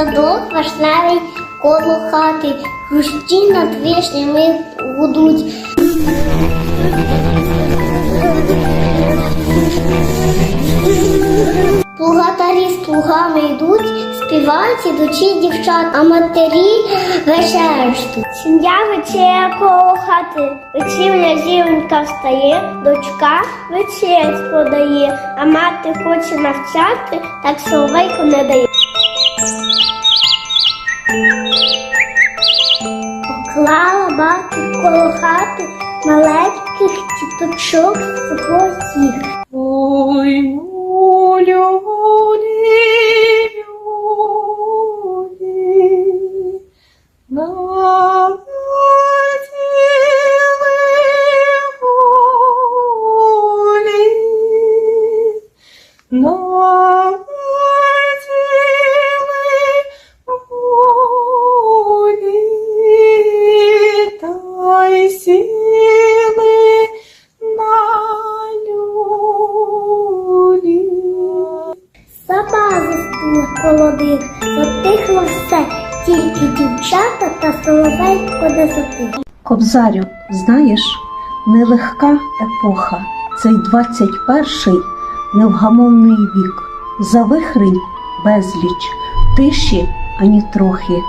Садок важливий коло хати, хрущі над вишнями гудуть. Плугатарі з плугами йдуть, співають ідучі дівчат, а матері вечерю. Сім'я вечеря коло хати, вечірня зіронька встає, дочка вечерець подає, а мати хоче навчати, так соловейку не дає. Поклала бабки коло хати маленьких тіточок своїх. Ой, волю, волі, волі, народили Коло затихло все, тільки дівчата та соловейко не затих. Кобзарю, знаєш, нелегка епоха, цей 21-й невгамовний вік. Завихрень безліч, тиші ані трохи,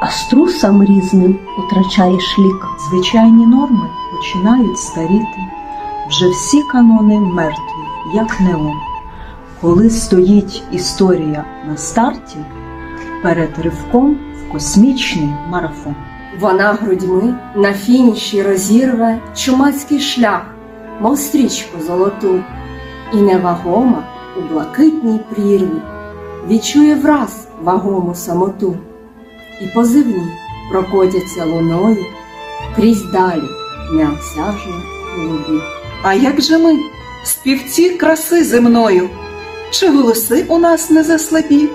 а струсам різним утрачаєш лік. Звичайні норми починають старіти. Вже всі канони мертві, як неон. Коли стоїть історія на старті, перед ривком в космічний марафон. Вона грудьми на фініші розірве чумацький шлях, мов стрічку золоту, і невагома у блакитній прірві відчує враз вагому самоту, і позивні прокотяться луною крізь далі неосяжно голубі. А як же ми, співці краси земною? Чи голоси у нас не заслабі?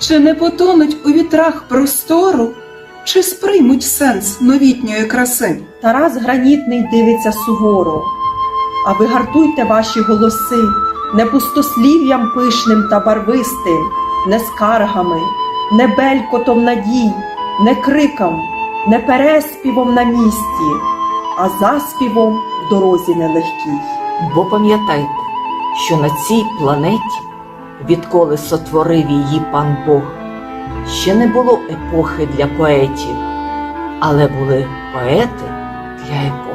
Чи не потонуть у вітрах простору? Чи сприймуть сенс новітньої краси? Тарас гранітний дивиться суворо. А ви гартуйте ваші голоси не пустослів'ям пишним та барвистим, не скаргами, не белькотом надій, не криком, не переспівом на місці, а заспівом в дорозі нелегкій. Бо пам'ятайте, що на цій планеті, відколи сотворив її пан Бог, ще не було епохи для поетів, але були поети для епох.